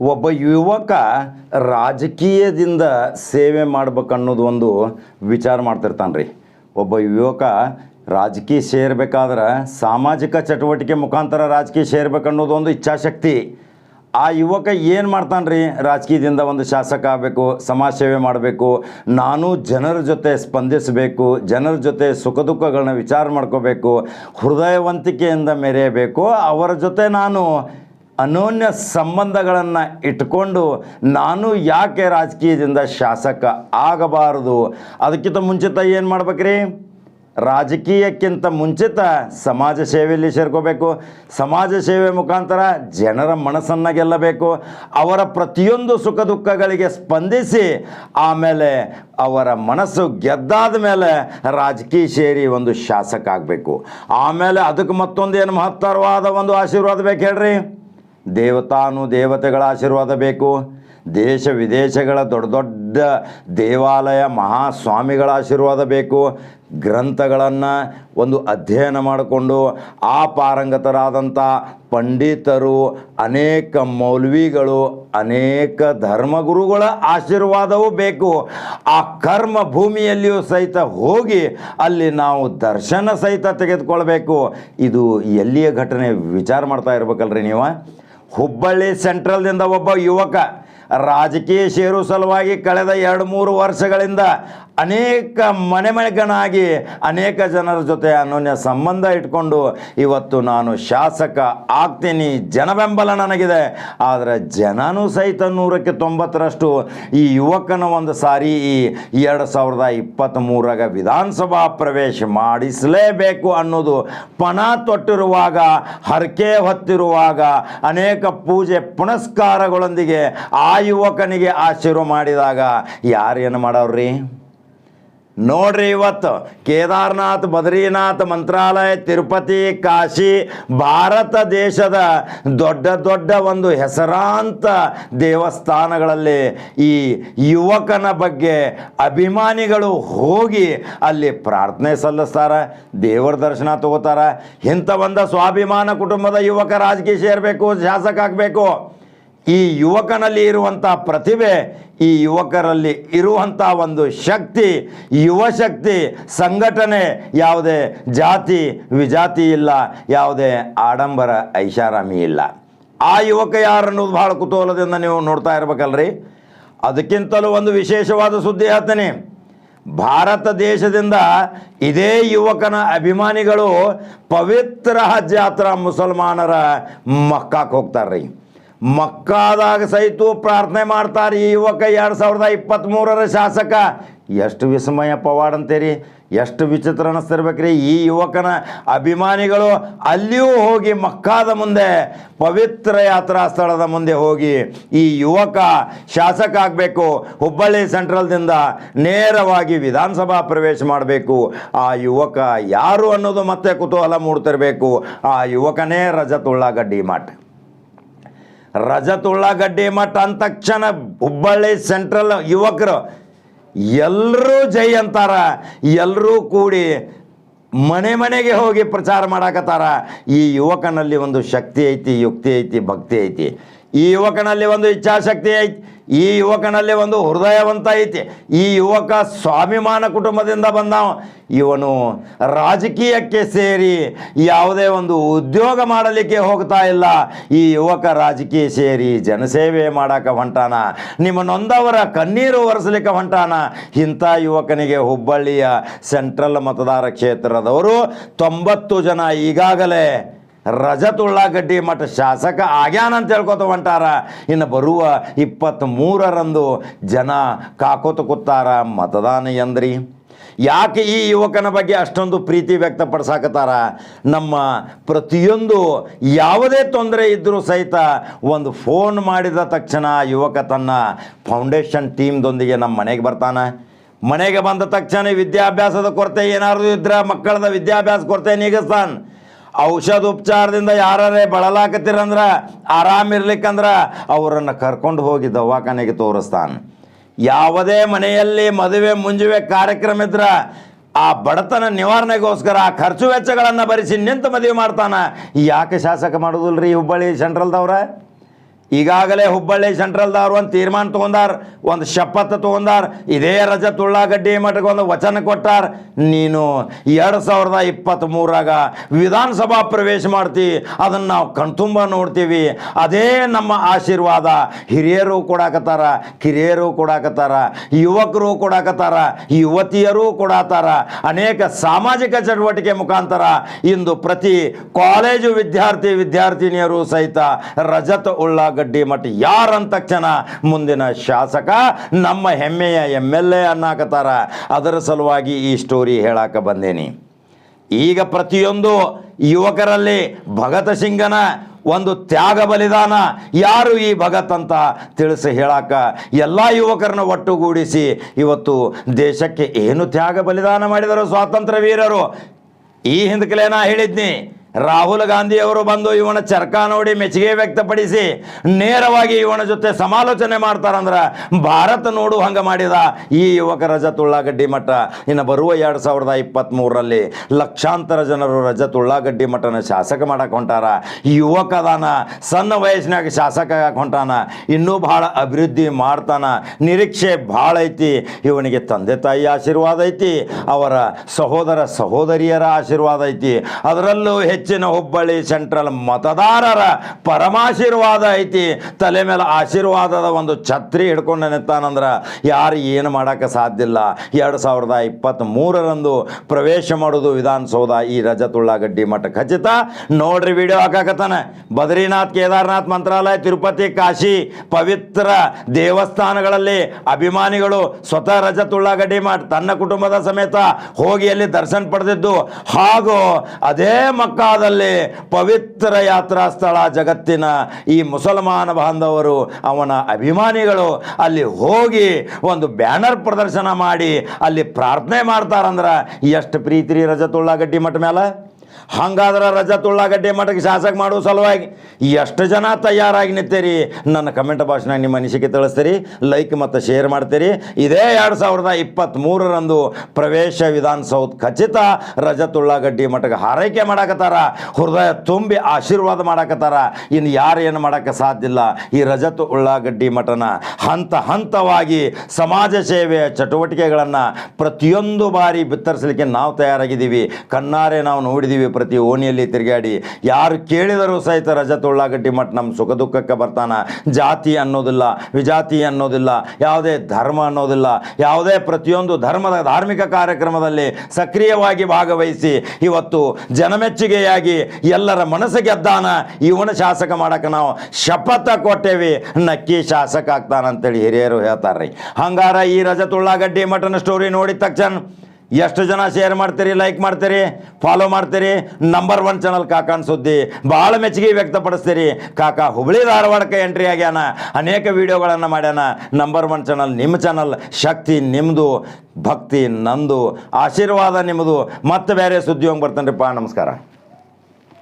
ಒಬ್ಬ ಯುವಕ ರಾಜಕೀಯದಿಂದ ಸೇವೆ ಮಾಡ್ಬೇಕನ್ನೋದು ಒಂದು ವಿಚಾರ ಮಾಡ್ತಿರ್ತಾನೆ ರೀ ಒಬ್ಬ ಯುವಕ ರಾಜಕೀಯ ಸೇರ್ಬೇಕಾದ್ರೆ ಸಾಮಾಜಿಕ ಚಟುವಟಿಕೆ ಮುಖಾಂತರ ರಾಜಕೀಯ ಸೇರ್ಬೇಕನ್ನೋದು ಒಂದು ಇಚ್ಛಾಶಕ್ತಿ. ಆ ಯುವಕ ಏನು ಮಾಡ್ತಾನೆ ರೀ ರಾಜಕೀಯದಿಂದ ಒಂದು ಶಾಸಕ ಆಗಬೇಕು, ಸಮಾಜ ಸೇವೆ ಮಾಡಬೇಕು, ನಾನು ಜನರ ಜೊತೆ ಸ್ಪಂದಿಸಬೇಕು, ಜನರ ಜೊತೆ ಸುಖ ದುಃಖಗಳನ್ನ ವಿಚಾರ ಮಾಡ್ಕೋಬೇಕು, ಹೃದಯವಂತಿಕೆಯಿಂದ ಮೆರೆಯಬೇಕು, ಅವರ ಜೊತೆ ನಾನು ಅನೋನ್ಯ ಸಂಬಂಧಗಳನ್ನು ಇಟ್ಕೊಂಡು ನಾನು ಯಾಕೆ ರಾಜಕೀಯದಿಂದ ಶಾಸಕ ಆಗಬಾರದು? ಅದಕ್ಕಿಂತ ಮುಂಚಿತ ಏನು ಮಾಡ್ಬೇಕ್ರಿ? ರಾಜಕೀಯಕ್ಕಿಂತ ಮುಂಚಿತ ಸಮಾಜ ಸೇವೆಯಲ್ಲಿ ಸೇರ್ಕೋಬೇಕು. ಸಮಾಜ ಸೇವೆ ಮುಖಾಂತರ ಜನರ ಮನಸ್ಸನ್ನು ಗೆಲ್ಲಬೇಕು. ಅವರ ಪ್ರತಿಯೊಂದು ಸುಖ ದುಃಖಗಳಿಗೆ ಸ್ಪಂದಿಸಿ ಆಮೇಲೆ ಅವರ ಮನಸ್ಸು ಗೆದ್ದಾದ ಮೇಲೆ ರಾಜಕೀಯ ಸೇರಿ ಒಂದು ಶಾಸಕ ಆಗಬೇಕು. ಆಮೇಲೆ ಅದಕ್ಕೆ ಮತ್ತೊಂದು ಏನು ಮಹತ್ತರವಾದ ಒಂದು ಆಶೀರ್ವಾದ ಬೇಕು ಹೇಳ್ರಿ. ದೇವತಾನು ದೇವತೆಗಳ ಆಶೀರ್ವಾದ ಬೇಕು. ದೇಶ ವಿದೇಶಗಳ ದೊಡ್ಡ ದೊಡ್ಡ ದೇವಾಲಯ ಮಹಾಸ್ವಾಮಿಗಳ ಆಶೀರ್ವಾದ ಬೇಕು. ಗ್ರಂಥಗಳನ್ನು ಒಂದು ಅಧ್ಯಯನ ಮಾಡಿಕೊಂಡು ಆ ಪಾರಂಗತರಾದಂಥ ಪಂಡಿತರು, ಅನೇಕ ಮೌಲ್ವಿಗಳು, ಅನೇಕ ಧರ್ಮಗುರುಗಳ ಆಶೀರ್ವಾದವೂ ಬೇಕು. ಆ ಕರ್ಮ ಭೂಮಿಯಲ್ಲಿಯೂ ಸಹಿತ ಹೋಗಿ ಅಲ್ಲಿ ನಾವು ದರ್ಶನ ಸಹಿತ ತೆಗೆದುಕೊಳ್ಬೇಕು. ಇದು ಎಲ್ಲಿಯ ಘಟನೆ ವಿಚಾರ ಮಾಡ್ತಾ ಇರ್ಬೇಕಲ್ರಿ ನೀವು? ಹುಬ್ಬಳ್ಳಿ ಸೆಂಟ್ರಲ್ದಿಂದ ಒಬ್ಬ ಯುವಕ ರಾಜಕೀಯ ಷೇರು ಸಲುವಾಗಿ ಕಳೆದ ಎರಡು ಮೂರು ವರ್ಷಗಳಿಂದ ಅನೇಕ ಮನೆ ಮನೆಗನಾಗಿ ಅನೇಕ ಜನರ ಜೊತೆ ಅನೋನ್ಯ ಸಂಬಂಧ ಇಟ್ಕೊಂಡು ಇವತ್ತು ನಾನು ಶಾಸಕ ಆಗ್ತೀನಿ. ಜನ ಬೆಂಬಲ ನನಗಿದೆ. ಆದರೆ ಜನನೂ ಸಹಿತ ನೂರಕ್ಕೆ ತೊಂಬತ್ತರಷ್ಟು ಈ ಯುವಕನ ಒಂದು ಸಾರಿ ಈ ಎರಡು ಸಾವಿರದ ಇಪ್ಪತ್ತ್ಮೂರಾಗ ವಿಧಾನಸಭಾ ಪ್ರವೇಶ ಮಾಡಿಸಲೇಬೇಕು ಅನ್ನೋದು ಪಣ ತೊಟ್ಟಿರುವಾಗ, ಹರಕೆ ಹೊತ್ತಿರುವಾಗ ಅನೇಕ ಪೂಜೆ ಪುನಸ್ಕಾರಗಳೊಂದಿಗೆ ಆ ಯುವಕನಿಗೆ ಆಶೀರ್ವ ಮಾಡಿದಾಗ ಯಾರೇನು ಮಾಡವ್ರಿ ನೋಡ್ರಿ ಇವತ್ತು ಕೇದಾರನಾಥ್, ಬದ್ರಿನಾಥ್, ಮಂತ್ರಾಲಯ, ತಿರುಪತಿ, ಕಾಶಿ, ಭಾರತ ದೇಶದ ದೊಡ್ಡ ದೊಡ್ಡ ಒಂದು ಹೆಸರಾಂತ ದೇವಸ್ಥಾನಗಳಲ್ಲಿ ಈ ಯುವಕನ ಬಗ್ಗೆ ಅಭಿಮಾನಿಗಳು ಹೋಗಿ ಅಲ್ಲಿ ಪ್ರಾರ್ಥನೆ ಸಲ್ಲಿಸ್ತಾರೆ, ದೇವರ ದರ್ಶನ ತಗೋತಾರ. ಇಂಥ ಒಂದು ಸ್ವಾಭಿಮಾನ ಕುಟುಂಬದ ಯುವಕ ರಾಜಕೀಯ ಸೇರಬೇಕು, ಶಾಸಕ ಆಗಬೇಕು. ಈ ಯುವಕನಲ್ಲಿ ಇರುವಂಥ ಪ್ರತಿಭೆ, ಈ ಯುವಕರಲ್ಲಿ ಇರುವಂಥ ಒಂದು ಶಕ್ತಿ ಯುವಶಕ್ತಿ ಸಂಘಟನೆ, ಯಾವುದೇ ಜಾತಿ, ವಿಜಾತಿ ಇಲ್ಲ, ಯಾವುದೇ ಆಡಂಬರ, ಐಷಾರಾಮಿ ಇಲ್ಲ. ಆ ಯುವಕ ಯಾರು ಅನ್ನೋದು ಭಾಳ ಕುತೂಹಲದಿಂದ ನೀವು ನೋಡ್ತಾ ಇರ್ಬೇಕಲ್ರಿ? ಅದಕ್ಕಿಂತಲೂ ಒಂದು ವಿಶೇಷವಾದ ಸುದ್ದಿ ಹೇಳ್ತೇನೆ. ಭಾರತ ದೇಶದಿಂದ ಇದೇ ಯುವಕನ ಅಭಿಮಾನಿಗಳು ಪವಿತ್ರ ಹಜ್ ಯಾತ್ರಾ ಮುಸಲ್ಮಾನರ ಮಕ್ಕಾಕ್ ಹೋಗ್ತಾರ್ರಿ. ಮಕ್ಕಾದಾಗ ಸಹಿತ ಪ್ರಾರ್ಥನೆ ಮಾಡ್ತಾರೆ ಈ ಯುವಕ ಎರಡು ಸಾವಿರದ ಇಪ್ಪತ್ತ್ಮೂರರ ಶಾಸಕ. ಎಷ್ಟು ವಿಸ್ಮಯ ಪವಾಡ್ ಅಂತೀರಿ ಎಷ್ಟು ವಿಚಿತ್ರ ಅನ್ನಿಸ್ತಿರ್ಬೇಕ್ರಿ ಈ ಯುವಕನ ಅಭಿಮಾನಿಗಳು ಅಲ್ಲಿಯೂ ಹೋಗಿ ಮಕ್ಕಾದ ಮುಂದೆ, ಪವಿತ್ರ ಯಾತ್ರಾ ಸ್ಥಳದ ಮುಂದೆ ಹೋಗಿ ಈ ಯುವಕ ಶಾಸಕ ಆಗಬೇಕು. ಹುಬ್ಬಳ್ಳಿ ಸೆಂಟ್ರಲ್ದಿಂದ ನೇರವಾಗಿ ವಿಧಾನಸಭಾ ಪ್ರವೇಶ ಮಾಡಬೇಕು. ಆ ಯುವಕ ಯಾರು ಅನ್ನೋದು ಮತ್ತೆ ಕುತೂಹಲ ಮೂಡ್ತಿರಬೇಕು. ಆ ಯುವಕನೇ ರಜತ್ ಉಳ್ಳಾಗಡ್ಡಿ ಮಠ ರಜತ್ ಉಳ್ಳಾಗಡ್ಡಿ ಮಠ ಅಂದ ತಕ್ಷಣ ಹುಬ್ಬಳ್ಳಿ ಸೆಂಟ್ರಲ್ ಯುವಕರು ಎಲ್ಲರೂ ಜೈ ಅಂತಾರ. ಎಲ್ಲರೂ ಕೂಡಿ ಮನೆ ಮನೆಗೆ ಹೋಗಿ ಪ್ರಚಾರ ಮಾಡಾಕತ್ತಾರ. ಈ ಯುವಕನಲ್ಲಿ ಒಂದು ಶಕ್ತಿ ಐತಿ, ಯುಕ್ತಿ ಐತಿ, ಭಕ್ತಿ ಐತಿ. ಈ ಯುವಕನಲ್ಲಿ ಒಂದು ಇಚ್ಛಾಶಕ್ತಿ ಐತಿ, ಈ ಯುವಕನಲ್ಲಿ ಒಂದು ಹೃದಯವಂತ ಐತಿ. ಈ ಯುವಕ ಸ್ವಾಭಿಮಾನ ಕುಟುಂಬದಿಂದ ಬಂದವ. ಇವನು ರಾಜಕೀಯಕ್ಕೆ ಸೇರಿ ಯಾವುದೇ ಒಂದು ಉದ್ಯೋಗ ಮಾಡಲಿಕ್ಕೆ ಹೋಗ್ತಾ ಇಲ್ಲ. ಈ ಯುವಕ ರಾಜಕೀಯ ಸೇರಿ ಜನಸೇವೆ ಮಾಡಕ್ಕೆ ಹೊಂಟಾನ. ನಿಮ್ಮ ನೊಂದವರ ಕಣ್ಣೀರು ಒರೆಸಲಿಕ್ಕೆ ಹೊಂಟಾನ. ಇಂಥ ಯುವಕನಿಗೆ ಹುಬ್ಬಳ್ಳಿಯ ಸೆಂಟ್ರಲ್ ಮತದಾರ ಕ್ಷೇತ್ರದವರು ತೊಂಬತ್ತು ಜನ ಈಗಾಗಲೇ ರಜತ್ ಉಳ್ಳಾಗಡ್ಡಿ ಮಠ ಶಾಸಕ ಆಗ್ಯಾನ ಅಂತ ಹೇಳ್ಕೊತ ಹೊಂಟಾರ. ಇನ್ನು ಬರುವ ಇಪ್ಪತ್ತ್ಮೂರರಂದು ಜನ ಕಾಕೋತ ಕೂತಾರ ಮತದಾನ ಎಂದ್ರಿ ಯಾಕೆ ಈ ಯುವಕನ ಬಗ್ಗೆ ಅಷ್ಟೊಂದು ಪ್ರೀತಿ ವ್ಯಕ್ತಪಡಿಸಾಕತ್ತಾರ? ನಮ್ಮ ಪ್ರತಿಯೊಂದು ಯಾವುದೇ ತೊಂದರೆ ಇದ್ದರೂ ಸಹಿತ ಒಂದು ಫೋನ್ ಮಾಡಿದ ತಕ್ಷಣ ಯುವಕ ತನ್ನ ಫೌಂಡೇಶನ್ ಟೀಮ್ದೊಂದಿಗೆ ನಮ್ಮ ಮನೆಗೆ ಬರ್ತಾನೆ. ಮನೆಗೆ ಬಂದ ತಕ್ಷಣ ವಿದ್ಯಾಭ್ಯಾಸದ ಕೊರತೆ ಏನಾದರೂ ಇದ್ರೆ ಮಕ್ಕಳದ ವಿದ್ಯಾಭ್ಯಾಸ ಕೊರತೆ ನೀಗಿಸ್ತಾನೆ. ಔಷಧ ಉಪಚಾರದಿಂದ ಯಾರೇ ಆರಾಮ ಇರ್ಲಿಕ್ಕಂದ್ರೆ ಅವರನ್ನು ಕರ್ಕೊಂಡು ಹೋಗಿ ದವಾಖಾನೆಗೆ ತೋರಿಸ್ತಾನೆ. ಯಾವುದೇ ಮನೆಯಲ್ಲಿ ಮದುವೆ ಮುಂಜುವೆ ಕಾರ್ಯಕ್ರಮ ಇದ್ರ ಆ ಬಡತನ ನಿವಾರಣೆಗೋಸ್ಕರ ಆ ಖರ್ಚು ವೆಚ್ಚಗಳನ್ನು ಭರಿಸಿ ನಿಂತು ಮದುವೆ ಮಾಡ್ತಾನ. ಯಾಕೆ ಶಾಸಕ ರೀ ಹುಬ್ಬಳ್ಳಿ ಸೆಂಟ್ರಲ್ದವ್ರ? ಈಗಾಗಲೇ ಹುಬ್ಬಳ್ಳಿ ಸೆಂಟ್ರಲ್ದವ್ರು ಒಂದು ತೀರ್ಮಾನ ತೊಗೊಂಡಾರ, ಒಂದು ಶಪಥ ತೊಗೊಂಡಾರ, ಇದೇ ರಜ ತುಳ್ಳಾಗಡ್ಡಿ ಮಠಕ್ಕೆ ಒಂದು ವಚನ ಕೊಟ್ಟಾರ. ನೀನು ಎರಡು ಸಾವಿರದ ಇಪ್ಪತ್ತ್ಮೂರಾಗ ವಿಧಾನಸಭಾ ಪ್ರವೇಶ ಮಾಡ್ತಿ, ಅದನ್ನು ನಾವು ಕಣ್ತುಂಬ ನೋಡ್ತೀವಿ. ಅದೇ ನಮ್ಮ ಆಶೀರ್ವಾದ. ಹಿರಿಯರು ಕೊಡಾಕತ್ತಾರ, ಕಿರಿಯರು ಕೊಡಾಕತ್ತಾರ, ಯುವಕರು ಕೊಡಾಕತ್ತಾರ, ಯುವತಿಯರು ಕೊಡಾತಾರ. ಅನೇಕ ಸಾಮಾಜಿಕ ಚಟುವಟಿಕೆ ಮುಖಾಂತರ ಇಂದು ಪ್ರತಿ ಕಾಲೇಜು ವಿದ್ಯಾರ್ಥಿ, ವಿದ್ಯಾರ್ಥಿನಿಯರು ಸಹಿತ ರಜತ ಉಳ್ಳಾಗಡ್ಡಿ ಮಠ ಯಾರಂತ ತಕ್ಷಣ ಮುಂದಿನ ಶಾಸಕ ನಮ್ಮ ಹೆಮ್ಮೆಯ ಎಂ ಎಲ್ ಎ ಅನ್ನಾಕತ್ತಾರ. ಅದರ ಸಲುವಾಗಿ ಈ ಸ್ಟೋರಿ ಹೇಳಾಕ ಬಂದೇನಿ. ಈಗ ಪ್ರತಿಯೊಂದು ಯುವಕರಲ್ಲಿ ಭಗತ ಸಿಂಗನ ಒಂದು ತ್ಯಾಗ ಬಲಿದಾನ ಯಾರು ಈ ಭಗತ್ ಅಂತ ತಿಳಿಸಿ ಹೇಳಾಕ ಎಲ್ಲ ಯುವಕರನ್ನ ಒಟ್ಟುಗೂಡಿಸಿ ಇವತ್ತು ದೇಶಕ್ಕೆ ಏನು ತ್ಯಾಗ ಬಲಿದಾನ ಮಾಡಿದರು ಸ್ವಾತಂತ್ರ್ಯ ವೀರರು. ಈ ಹಿಂದಕ್ಕೆ ನಾ ಹೇಳಿದ್ನಿ ರಾಹುಲ್ ಗಾಂಧಿ ಅವರು ಬಂದು ಇವನ ಚರ್ಕ ನೋಡಿ ಮೆಚ್ಚುಗೆ ವ್ಯಕ್ತಪಡಿಸಿ ನೇರವಾಗಿ ಇವನ ಜೊತೆ ಸಮಾಲೋಚನೆ ಮಾಡ್ತಾರಂದ್ರೆ ಭಾರತ ನೋಡು ಹಂಗೆ ಮಾಡಿದ ಈ ಯುವಕ ರಜತ್ ಉಳ್ಳಾಗಡ್ಡಿ ಮಠ. ಇನ್ನು ಬರುವ ಎರಡು ಸಾವಿರದ ಇಪ್ಪತ್ತ್ಮೂರರಲ್ಲಿ ಲಕ್ಷಾಂತರ ಜನರು ರಜತ್ ಉಳ್ಳಾಗಡ್ಡಿ ಮಠನ ಶಾಸಕ ಮಾಡಕ್ಕೆ ಹೊಂಟಾರ. ಯುವಕದಾನ, ಸಣ್ಣ ವಯಸ್ಸಿನಾಗ ಶಾಸಕ ಹೊಂಟಾನ. ಇನ್ನೂ ಭಾಳ ಅಭಿವೃದ್ಧಿ ಮಾಡ್ತಾನ. ನಿರೀಕ್ಷೆ ಭಾಳ ಐತಿ. ಇವನಿಗೆ ತಂದೆ ತಾಯಿ ಆಶೀರ್ವಾದ ಐತಿ. ಅವರ ಸಹೋದರ ಸಹೋದರಿಯರ ಆಶೀರ್ವಾದ ಐತಿ. ಅದರಲ್ಲೂ ಹೆಚ್ಚಿನ ಹುಬ್ಬಳ್ಳಿ ಸೆಂಟ್ರಲ್ ಮತದಾರರ ಪರಮಾಶೀರ್ವಾದ ಐತಿ. ತಲೆ ಮೇಲೆ ಆಶೀರ್ವಾದದ ಒಂದು ಛತ್ರಿ ಹಿಡ್ಕೊಂಡು ನಿಂತಾನಂದ್ರೆ ಯಾರು ಏನು ಮಾಡೋಕ್ಕೆ ಸಾಧ್ಯ ಇಲ್ಲ. ಎರಡು ಸಾವಿರದ ಇಪ್ಪತ್ತ್ಮೂರರಂದು ಪ್ರವೇಶ ಮಾಡೋದು ವಿಧಾನಸೌಧ ಈ ರಜತ್ ಉಳ್ಳಾಗಡ್ಡಿ ಮಠ ಖಚಿತ, ನೋಡ್ರಿ ವಿಡಿಯೋ ಹಾಕಾಕತ್ತಾನೆ. ಬದ್ರಿನಾಥ್ ಕೇದಾರನಾಥ್ ಮಂತ್ರಾಲಯ, ತಿರುಪತಿ, ಕಾಶಿ, ಪವಿತ್ರ ದೇವಸ್ಥಾನಗಳಲ್ಲಿ ಅಭಿಮಾನಿಗಳು ಸ್ವತಃ ರಜತ್ ಉಳ್ಳಾಗಡ್ಡಿ ಮಠ, ತನ್ನ ಕುಟುಂಬದ ಸಮೇತ ಹೋಗಿ ಅಲ್ಲಿ ದರ್ಶನ ಪಡೆದಿದ್ದು. ಹಾಗೂ ಅದೇ ಮಕ್ಕಾದಲ್ಲಿ ಪವಿತ್ರ ಯಾತ್ರಾ ಸ್ಥಳ ಜಗತ್ತಿನ ಈ ಮುಸಲ್ಮಾನ ಬಾಂಧವರು, ಅವನ ಅಭಿಮಾನಿಗಳು ಅಲ್ಲಿ ಹೋಗಿ ಒಂದು ಬ್ಯಾನರ್ ಪ್ರದರ್ಶನ ಮಾಡಿ ಅಲ್ಲಿ ಪ್ರಾರ್ಥನೆ ಮಾಡ್ತಾರಂದ್ರೆ ಎಷ್ಟು ಪ್ರೀತಿ ರೀ ರಜತ್ ಉಳ್ಳಾಗಡ್ಡಿ ಮಠ ಮೇಲೆ ಹಂಗಾದ್ರೆ ರಜತ್ ಉಳ್ಳಾಗಡ್ಡಿ ಮಠಕ್ಕೆ ಶಾಸಕ ಮಾಡುವ ಸಲುವಾಗಿ ಎಷ್ಟು ಜನ ತಯಾರಾಗಿ ನಿಂತೀರಿ? ನನ್ನ ಕಮೆಂಟ್ ಭಾಷಣ ನಿಮ್ಮ ಅನಿಸಿಕೆ ತಿಳಿಸ್ತೀರಿ ಲೈಕ್ ಮತ್ತು ಶೇರ್ ಮಾಡ್ತೀರಿ. ಇದೇ ಎರಡು ಸಾವಿರದ ಇಪ್ಪತ್ತ್ಮೂರರಂದು ಪ್ರವೇಶ ವಿಧಾನಸೌಧ ಖಚಿತ ರಜತ್ ಉಳ್ಳಾಗಡ್ಡಿ ಮಠಕ್ಕೆ ಹಾರೈಕೆ ಮಾಡಾಕತ್ತಾರ, ಹೃದಯ ತುಂಬಿ ಆಶೀರ್ವಾದ ಮಾಡಾಕತ್ತಾರ. ಇನ್ನು ಯಾರು ಏನು ಮಾಡೋಕ್ಕೆ ಸಾಧ್ಯ ಇಲ್ಲ, ಈ ರಜತ್ ಉಳ್ಳಾಗಡ್ಡಿ ಮಠನ ಹಂತ ಹಂತವಾಗಿ ಸಮಾಜ ಸೇವೆಯ ಚಟುವಟಿಕೆಗಳನ್ನು ಪ್ರತಿಯೊಂದು ಬಾರಿ ಬಿತ್ತರಿಸಲಿಕ್ಕೆ ನಾವು ತಯಾರಾಗಿದ್ದೀವಿ. ಕಣ್ಣಾರೆ ನಾವು ನೋಡಿದ್ದೀವಿ. ಪ್ರತಿ ಓಣಿಯಲ್ಲಿ ತಿರುಗಾಡಿ, ಯಾರು ಕೇಳಿದರೂ ಸಹಿತ ರಜತ್ ಉಳ್ಳಾಗಡ್ಡಿ ಮಠ ನಮ್ಮ ಸುಖ ದುಃಖಕ್ಕೆ ಬರ್ತಾನ. ಜಾತಿ ಅನ್ನೋದಿಲ್ಲ, ವಿಜಾತಿ ಅನ್ನೋದಿಲ್ಲ, ಯಾವುದೇ ಧರ್ಮ ಅನ್ನೋದಿಲ್ಲ, ಯಾವುದೇ ಪ್ರತಿಯೊಂದು ಧರ್ಮದ ಧಾರ್ಮಿಕ ಕಾರ್ಯಕ್ರಮದಲ್ಲಿ ಸಕ್ರಿಯವಾಗಿ ಭಾಗವಹಿಸಿ, ಇವತ್ತು ಜನಮೆಚ್ಚುಗೆಯಾಗಿ ಎಲ್ಲರ ಮನಸ್ಸು ಗೆದ್ದಾನ ಇವನ ಶಾಸಕ ಮಾಡಕ್ಕೆ ನಾವು ಶಪಥ ಕೊಟ್ಟೇವಿ. ನಕ್ಕಿ ಶಾಸಕ ಆಗ್ತಾನಂತೇಳಿ ಹಿರಿಯರು ಹೇಳ್ತಾರೆ ಹಂಗಾರ ಈ ರಜತ್ ಉಳ್ಳಾಗಡ್ಡಿ ಮಠನ ಸ್ಟೋರಿ ನೋಡಿದ ತಕ್ಷಣ ಎಷ್ಟು ಜನ ಶೇರ್ ಮಾಡ್ತೀರಿ ಲೈಕ್ ಮಾಡ್ತೀರಿ ಫಾಲೋ ಮಾಡ್ತೀರಿ? ನಂಬರ್ ಒನ್ ಚಾನಲ್ ಕಾಕಾನ್ ಸುದ್ದಿ. ಭಾಳ ಮೆಚ್ಚುಗೆ ವ್ಯಕ್ತಪಡಿಸ್ತೀರಿ. ಕಾಕಾ ಹುಬ್ಳಿ ಧಾರವಾಡಕ್ಕೆ ಎಂಟ್ರಿ ಆಗ್ಯಾನ. ಅನೇಕ ವಿಡಿಯೋಗಳನ್ನು ಮಾಡ್ಯಾನ. ನಂಬರ್ ಒನ್ ಚಾನಲ್ ನಿಮ್ಮ ಚಾನಲ್ ಶಕ್ತಿ ನಿಮ್ಮದು ಭಕ್ತಿ ನಂದು, ಆಶೀರ್ವಾದ ನಿಮ್ಮದು ಮತ್ತೆ ಬೇರೆ ಸುದ್ದಿ ಹೋಗಿ ಬರ್ತಾನೆ ನಮಸ್ಕಾರ.